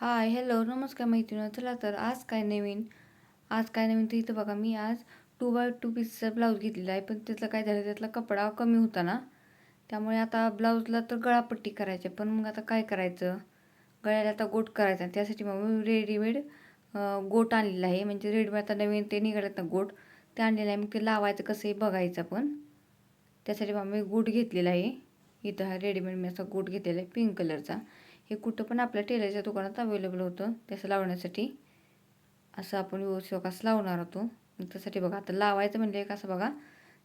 Hi hello नमस्कार मैत्रिणी चला तर आज काय नवीन? आज काय नवीन तर इथं बघा मी आज टू बाय टू पीसचा ब्लाऊज घेतलेला आहे पण त्यातलं काय झालं त्यातला कपडा कमी होता ना. त्यामुळे आता ब्लाऊजला तर गळापट्टी करायची आहे. पण मग आता काय करायचं? गळ्याला आता गोट करायचा त्यासाठी मग मी रेडीमेड गोट आणलेला आहे. म्हणजे रेडीमेड आता नवीन ते निघालेत ना गोट ते आणलेलं आहे. मग ते लावायचं कसं आहे बघायचं पण त्यासाठी मग मी गोट घेतलेला आहे. इथं हा रेडीमेड मी असा गोट घेतलेला आहे पिंक कलरचा हे कुठं पण आपल्या टेलरच्या दुकानात अवेलेबल होतं त्याचं लावण्यासाठी. असं आपण व्यवस्थित कसं लावणार होतो. त्यासाठी बघा आता लावायचं म्हणजे कसं बघा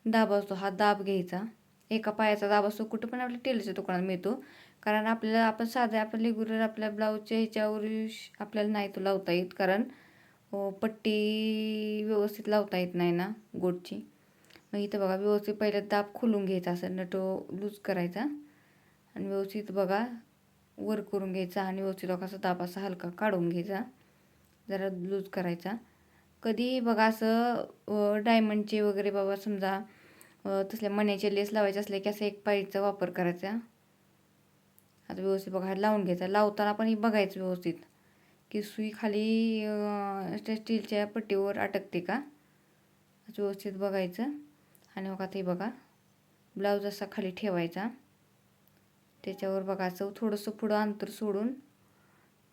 दाब असतो हा दाब घ्यायचा. एका पायाचा दाब असतो कुठं पण आपल्या टेलरच्या दुकानात मिळतो. कारण आपल्याला आपण साध्या आपण रेग्युलर आपल्या ब्लाऊजच्या ह्याच्यावर श- आपल्याला नाही तो लावता येत. कारण पट्टी व्यवस्थित लावता येत नाही ना गोटची. मग इथं बघा व्यवस्थित पहिला दाब खोलून घ्यायचा असं नटो लूज करायचा. आणि व्यवस्थित बघा वर करून घ्यायचा आणि व्यवस्थित असा दाब असा हलका काढून घ्यायचा. जरा लूज करायचा. कधी बघा असं डायमंडचे वगैरे बाबा समजा तसल्या मण्याचे लेस लावायचे असले की असं एक पायचा वापर करायचा. आता व्यवस्थित बघा लावून घ्यायचा. लावताना पण हे बघायचं व्यवस्थित की सुई खाली त्या स्टीलच्या पट्टीवर अटकते का? असं व्यवस्थित बघायचं. आणि मग आता हे बघा ब्लाऊज असा खाली ठेवायचा. त्याच्यावर बघा असं थोडंसं पुढं अंतर सोडून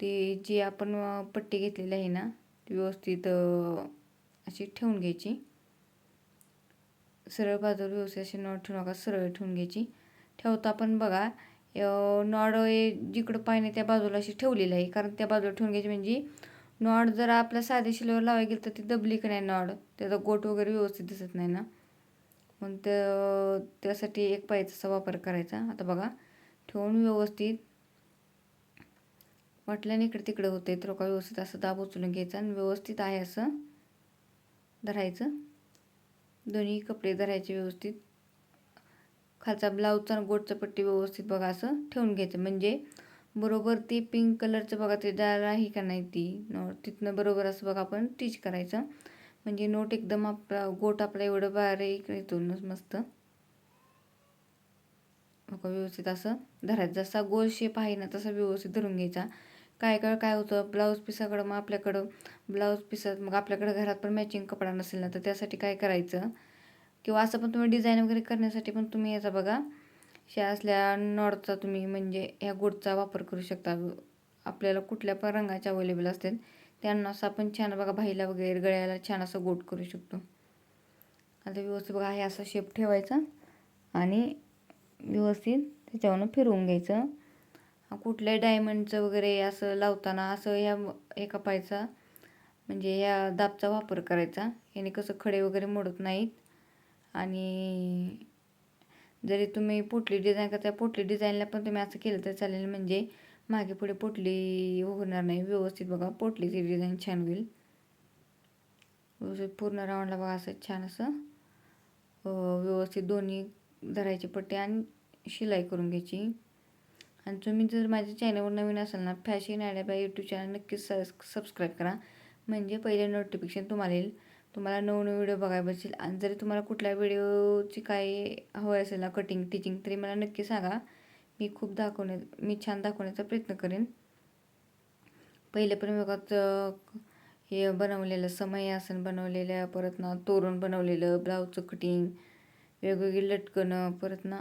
ती जी आपण पट्टी घेतलेली आहे ना ती व्यवस्थित अशी ठेवून घ्यायची. सरळ बाजूला व्यवस्थित अशी नॉड ठेवून नका सरळ ठेवून घ्यायची. ठेवता पण बघा नॉड हे जिकडं पाहिजे त्या बाजूला अशी ठेवलेली आहे. कारण त्या बाजूला ठेवून घ्यायची म्हणजे नॉड जर आपल्या साध्या शिलेवर लावायला गेलं तर ती दबली की नाही नॉड त्याचा गोट वगैरे व्यवस्थित दिसत नाही ना? मग त्यासाठी एक पायचा वापर करायचा. आता बघा ठेवून व्यवस्थित. वाटल्याने इकडे तिकडे होते. तर का व्यवस्थित असं दाब उचलून घ्यायचा आणि व्यवस्थित आहे असं धरायचं. दोन्ही कपडे धरायचे व्यवस्थित. खालचा ब्लाऊजचा आणि गोटचा पट्टी व्यवस्थित बघा असं ठेवून घ्यायचं. म्हणजे बरोबर ती पिंक कलरचं बघा ते दार आहे का नाही ती. नोट तिथनं बरोबर असं बघा आपण टीच करायचं. म्हणजे नोट एकदम आपला गोट आपला एवढं बारीक येतो मस्त. बघा व्यवस्थित असं धरायचं. जसा गोल शेप आहे ना तसा व्यवस्थित धरून घ्यायचा. काय काय काय होतं ब्लाऊज पिसाकडं मग आपल्याकडं ब्लाऊज पिसात मग आपल्याकडं घरात पण मॅचिंग कपडा नसेल ना तर त्यासाठी काय करायचं? किंवा असं पण तुम्ही डिझाईन वगैरे करण्यासाठी पण तुम्ही याचा बघा. ह्या असल्या नॉडचा तुम्ही म्हणजे ह्या गोडचा वापर करू शकता. आपल्याला कुठल्या पण रंगाचे अवेलेबल असतील त्यांना असं आपण छान बघा भाईला वगैरे गळ्याला छान असं गोट करू शकतो. आता व्यवस्थित बघा हे असा शेप ठेवायचा. आणि व्यवस्थित त्याच्यावरनं फिरवून घ्यायचं. कुठल्याही डायमंडचं वगैरे असं लावताना असं ह्या एका पायचा म्हणजे ह्या दाबचा वापर करायचा. याने कसं खडे वगैरे मोडत नाहीत. आणि जरी तुम्ही पोटली डिझाईन करता पोटली डिझाईनला पण तुम्ही असं केलं तर चालेल. म्हणजे मागे पुढे पोटली होणार नाही. व्यवस्थित बघा पोटलीची डिझाईन छान होईल. व्यवस्थित पूर्ण राऊंडला बघा असं छान असं. व्यवस्थित दोन्ही धरायची पट्टी आणि शिलाई करून घ्यायची. आणि तुम्ही जर माझ्या चॅनलवर नवीन असाल ना fashion idea by YouTube channel नक्कीच सबस्क्राईब करा. म्हणजे पहिले नोटिफिकेशन तुम्हाला येईल. तुम्हाला नवनवीन व्हिडिओ बघायला बसेल आणि जरी तुम्हाला कुठल्या व्हिडिओची काही हवं असेल ना कटिंग टिचिंग तरी मला नक्की सांगा. मी खूप दाखवण्या मी छान दाखवण्याचा प्रयत्न करेन. पहिले पण बघा हे बनवलेलं समय आसन बनवलेलं परत ना तोरण बनवलेलं ब्लाऊजचं कटिंग वेगवेगळी लटकणं परत ना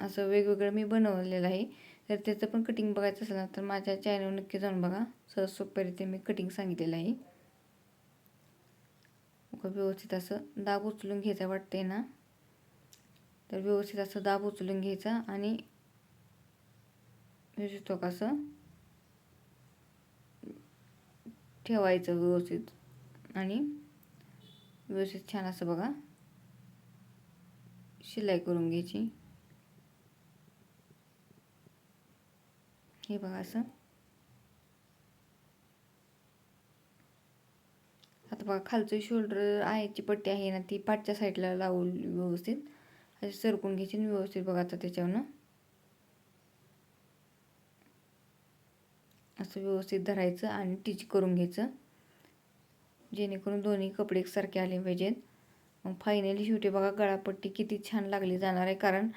असं वेगवेगळं मी बनवलेलं आहे. तर त्याचं पण कटिंग बघायचं असेल ना तर माझ्या चॅनल नक्की जाऊन बघा. सहज सोप्या रीती मी कटिंग सांगितलेलं आहे. व्यवस्थित असं दाब उचलून घ्यायचा वाटते ना? तर व्यवस्थित असं दाब उचलून घ्यायचा आणि व्यवस्थित असं ठेवायचं व्यवस्थित. आणि व्यवस्थित छान असं बघा. शिलाई करून घ्यायची. हे बघा असं. आता बघा खालचं शोल्डर आहेची पट्टी आहे ना ती पाठच्या साईडला लावून व्यवस्थित अशी सरकून घ्यायची आणि व्यवस्थित बघा आता त्याच्यावरनं. असं व्यवस्थित धरायचं आणि टिच करून घ्यायचं. जेणेकरून दोन्ही कपडे एकसारखे आले पाहिजेत. मग फायनली शेवटी बघा गळापट्टी किती छान लागली जाणार आहे. कारण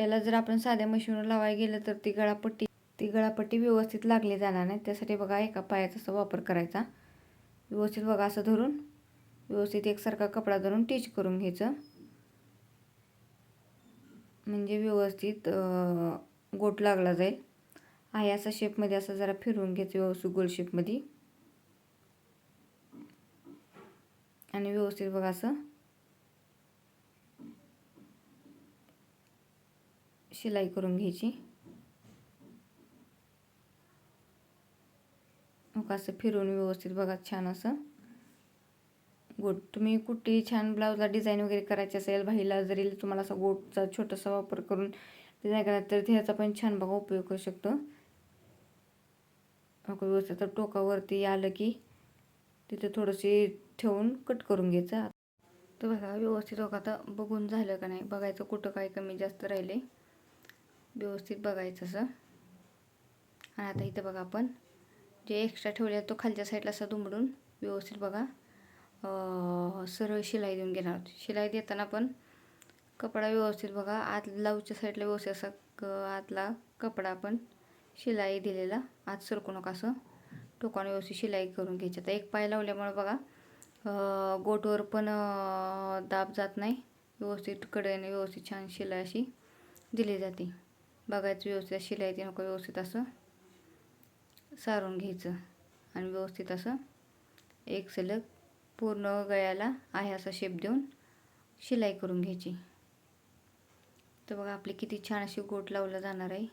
याला जर आपण साध्या मशीनवर लावायला गेलं तर ती गळापट्टी ती गळापट्टी व्यवस्थित लागली जाणार नाही. त्यासाठी बघा एका पायाचा असा वापर करायचा. व्यवस्थित बघा असं धरून व्यवस्थित एकसारखा कपडा धरून टीच करून घ्यायचं. म्हणजे व्यवस्थित गोट लागला जाईल. आहे असा शेपमध्ये असं जरा फिरवून घ्यायचं व्यवस्थित गोल शेपमध्ये आणि व्यवस्थित बघा असं शिलाई करून घ्यायची. मग असं फिरून व्यवस्थित बघा छान असं. गोट तुम्ही कुठेही छान ब्लाऊजला डिझाईन वगैरे करायची असेल बाईला जरी तुम्हाला असा गोटचा छोटासा वापर करून डिझाईन करायचा तर ह्याचा पण छान बघा उपयोग करू शकतो. मग व्यवस्थित टोकावरती आलं की तिथे थोडंसे ठेवून कट करून घ्यायचं. तर बघा व्यवस्थित बघा आता बघून झालं का नाही? बघायचं कुठं काय कमी जास्त राहिले. व्यवस्थित बघायचं असं. आणि आता इथं बघा आपण. जे एक्स्ट्रा ठेवले तो खालच्या साईडला असा दुमडून व्यवस्थित बघा. सरळ शिलाई देऊन घेणार शिलाई देताना पण कपडा व्यवस्थित बघा. आत लावच्या साईडला व्यवस्थित असा आतला कपडा आपण शिलाई दिलेला. आत सरकू नका असं. टोकाने व्यवस्थित शिलाई करून घ्यायची. आता एक पाय लावल्यामुळे बघा गोटवर पण दाब जात नाही. व्यवस्थित कडेने व्यवस्थित छान शिलाई अशी दिली जाते. बघायचं व्यवस्थित शिलाई ते नको व्यवस्थित असं सारून घ्यायचं. आणि व्यवस्थित असं एक सलग पूर्ण गळ्याला आहे असा शेप देऊन शिलाई करून घ्यायची. तर बघा आपली किती छान अशी गोट लावलं जाणार आहे.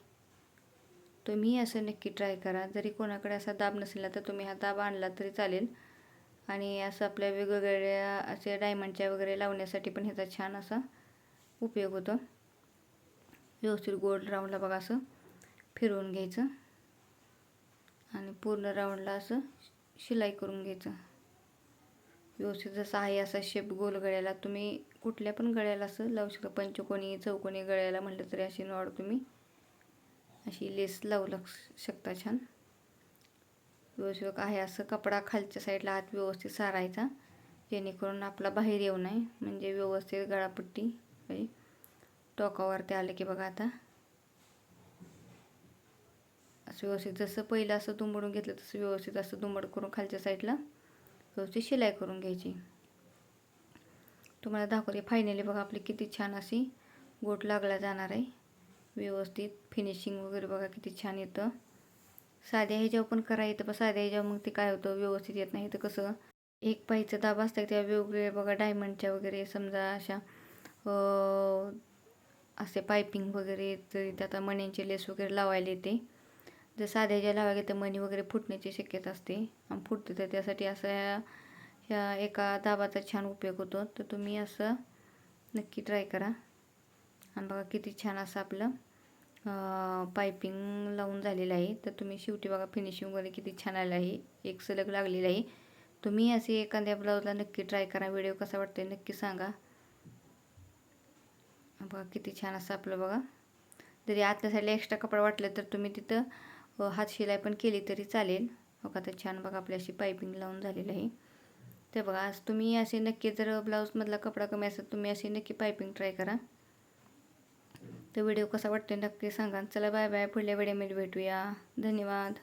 तुम्ही असं नक्की ट्राय करा. जरी कोणाकडे असा दाब नसला तर तुम्ही हा दाब आणला तरी चालेल. आणि असं आपल्या वेगवेगळ्या असे डायमंडच्या वगैरे लावण्यासाठी पण ह्याचा छान असा उपयोग होतो. व्यवस्थित गोल राऊंडला बघा असं फिरवून घ्यायचं. आणि पूर्ण राऊंडला असं शिलाई करून घ्यायचं. व्यवस्थित जसं आहे असा शेप गोल गळ्याला. तुम्ही कुठल्या पण गळ्याला असं लावू शकता. पंचकोनी चौकोनी गळ्याला म्हटलं तरी अशी नॉड तुम्ही अशी लेस लावू लाग शकता छान. व्यवस्थित आहे असं कपडा खालच्या साईडला आत व्यवस्थित सारायचा. जेणेकरून आपला बाहेर येऊ नये. म्हणजे व्यवस्थित गळापट्टी म्हणजे टोकावरती आले की बघा आता. असं व्यवस्थित जसं पहिलं असं दुमडून घेतलं तसं व्यवस्थित असं दुमड करून खालच्या साईडला व्यवस्थित शिलाई करून घ्यायची. तुम्हाला दाखवते फायनली बघा आपली किती छान अशी गोट लागला जाणार आहे. व्यवस्थित फिनिशिंग वगैरे बघा किती छान येतं. साध्या ह्याच्यावर पण करा येतं पण साध्या ह्याच्यावर मग ते काय होतं व्यवस्थित येत नाही. तर कसं एक पाईचं दाब असतं त्या वेगवेगळे बघा डायमंडच्या वगैरे समजा अशा असे पायपिंग वगैरे तरी त्यात मण्यांचे लेस वगैरे लावायला येते. जर साध्या ज्या लावायला तर मणी वगैरे फुटण्याची शक्यता असते आणि फुटते तर त्यासाठी असं ह्या ह्या एका दाबाचा छान उपयोग होतो. तर तुम्ही असं नक्की ट्राय करा. आणि बघा किती छान असं आपलं पायपिंग लावून झालेलं आहे. तर तुम्ही शेवटी बघा फिनिशिंग वगैरे किती छान आलं आहे. एक सलग लागलेलं आहे. तुम्ही असे एखाद्या ब्लाऊजला नक्की ट्राय करा. व्हिडिओ कसा वाटतो नक्की सांगा. बघा किती छान असं आपलं बघा. जरी आतल्या साईडला एक्स्ट्रा कपडा वाटलं तर तुम्ही तिथं हात शिलाई पण केली तरी चालेल. बघा तर छान बघा आपली अशी पायपिंग लावून झालेलं आहे. तर बघा आज तुम्ही असे नक्की जर ब्लाऊजमधला कपडा कमी असेल तुम्ही अशी नक्की पायपिंग ट्राय करा. तर व्हिडिओ कसा वाटते नक्की सांगा. चला बाय बाय पुढल्या व्हिडिओमध्ये भेटूया. धन्यवाद.